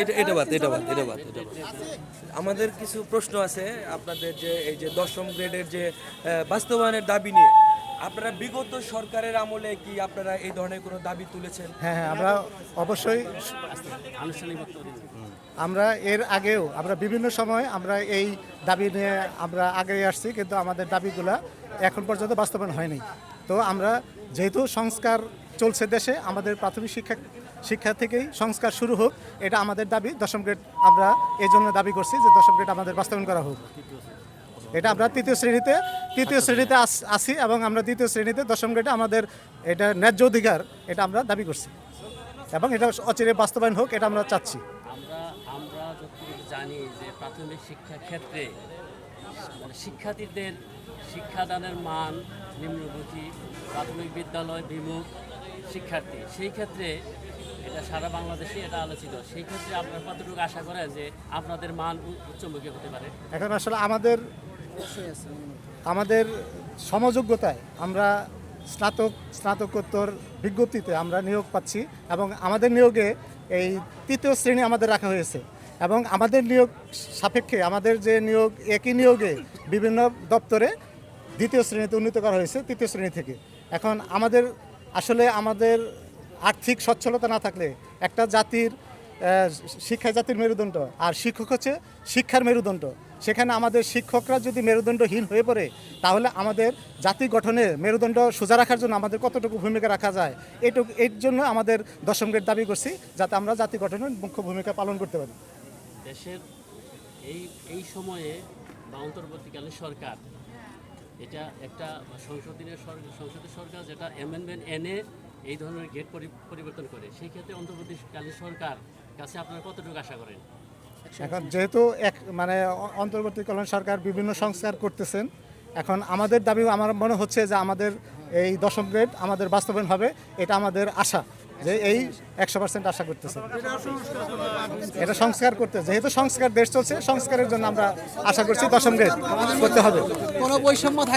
এটা এটা বাদ এটা বাদ এটা বাদ এটা বাদ। আমাদের কিছু প্রশ্ন আছে আপনাদের যে এই যে দশম গ্রেডের যে বাস্তবায়নের দাবি নিয়ে। আপনারা বিগত সরকারের আমলে কি আপনারা এই ধরনের কোনো দাবি তুলেছেন? হ্যাঁ হ্যাঁ আমরা অবশ্যই আমরা এর আগেও, আমরা বিভিন্ন সময় আমরা এই দাবি নিয়ে আমরা আগে আসছি, কিন্তু আমাদের দাবিগুলা এখন পর্যন্ত বাস্তবায়ন হয়নি। তো আমরা যেহেতু সংস্কার চলছে দেশে। আমাদের প্রাথমিক শিক্ষা শিক্ষা থেকেই সংস্কার শুরু হোক, এটা আমাদের দাবি। দশম গ্রেড আমরা এই জন্য দাবি করছি যে দশম গ্রেড আমাদের বাস্তবায়ন করা হোক। এটা আমরা তৃতীয় শ্রেণীতে তৃতীয় শ্রেণীতে আস- এবং আমরা দ্বিতীয় শ্রেণীতে দশম গ্রেডে আমাদের এটা ন্যায্য অধিকার, এটা আমরা দাবি করছি। এবং এটা অচিরে বাস্তবায়ন হোক, এটা আমরা চাচ্ছি। জানি যে প্রাথমিক শিক্ষা ক্ষেত্রে মানে শিক্ষার্থীদের শিক্ষাদানের মান নিম্নমুখী প্রাথমিক বিদ্যালয় বিমুখ শিক্ষার্থী। সেই ক্ষেত্রে এটা সারা বাংলাদেশে এটা আলোচিত। সেই ক্ষেত্রে আপনারা কতটুকু আশা করেন যে আপনাদের মান উচ্চমুখী হতে পারে? এখন আসলে আমাদের আমাদের সমযোগ্যতায় আমরা স্নাতক স্নাতকোত্তর বিজ্ঞপ্তিতে আমরা নিয়োগ পাচ্ছি এবং আমাদের নিয়োগে এই তৃতীয় শ্রেণি আমাদের রাখা হয়েছে এবং আমাদের নিয়োগ সাপেক্ষে আমাদের যে নিয়োগ, একই নিয়োগে বিভিন্ন দপ্তরে দ্বিতীয় শ্রেণীতে উন্নীত করা হয়েছে, তৃতীয় শ্রেণি থেকে। এখন আমাদের আসলে আমাদের আর্থিক সচ্ছলতা না থাকলে একটা জাতির শিক্ষা জাতির মেরুদণ্ড, আর শিক্ষক হচ্ছে শিক্ষার মেরুদণ্ড। সেখানে আমাদের শিক্ষকরা যদি মেরুদণ্ডহীন হয়ে পড়ে, তাহলে আমাদের জাতি গঠনে মেরুদণ্ড সোজা রাখার জন্য আমাদের কতটুকু ভূমিকা রাখা যায় এইটুকু এর জন্য আমাদের দশম গ্রেড দাবি করছি, যাতে আমরা জাতি গঠনে মুখ্য ভূমিকা পালন করতে পারি। দেশের এই এই সময়ে বা অন্তর্বর্তীকালীন সরকার এটা একটা সংসদীয় সরকার সংসদের সরকার যেটা অ্যামেন্ডমেন্ট এনে এই ধরনের গেট পরিবর্তন করে। সেই ক্ষেত্রে অন্তর্বর্তীকালীন সরকার কাছে আপনারা কতটুকু আশা করেন? এখন যেহেতু এক মানে অন্তর্বর্তীকালীন সরকার বিভিন্ন সংস্কার করতেছেন এখন আমাদের দাবি আমার মনে হচ্ছে যে আমাদের এই দশম গ্রেড আমাদের বাস্তবায়ন হবে এটা আমাদের আশা যে এই একশো পার্সেন্ট আশা করতেছে। এটা সংস্কার করতে যেহেতু সংস্কার দেশ চলছে সংস্কারের জন্য আমরা আশা করছি দশম গ্রেড করতে হবে। কোনো বৈষম্য থাকে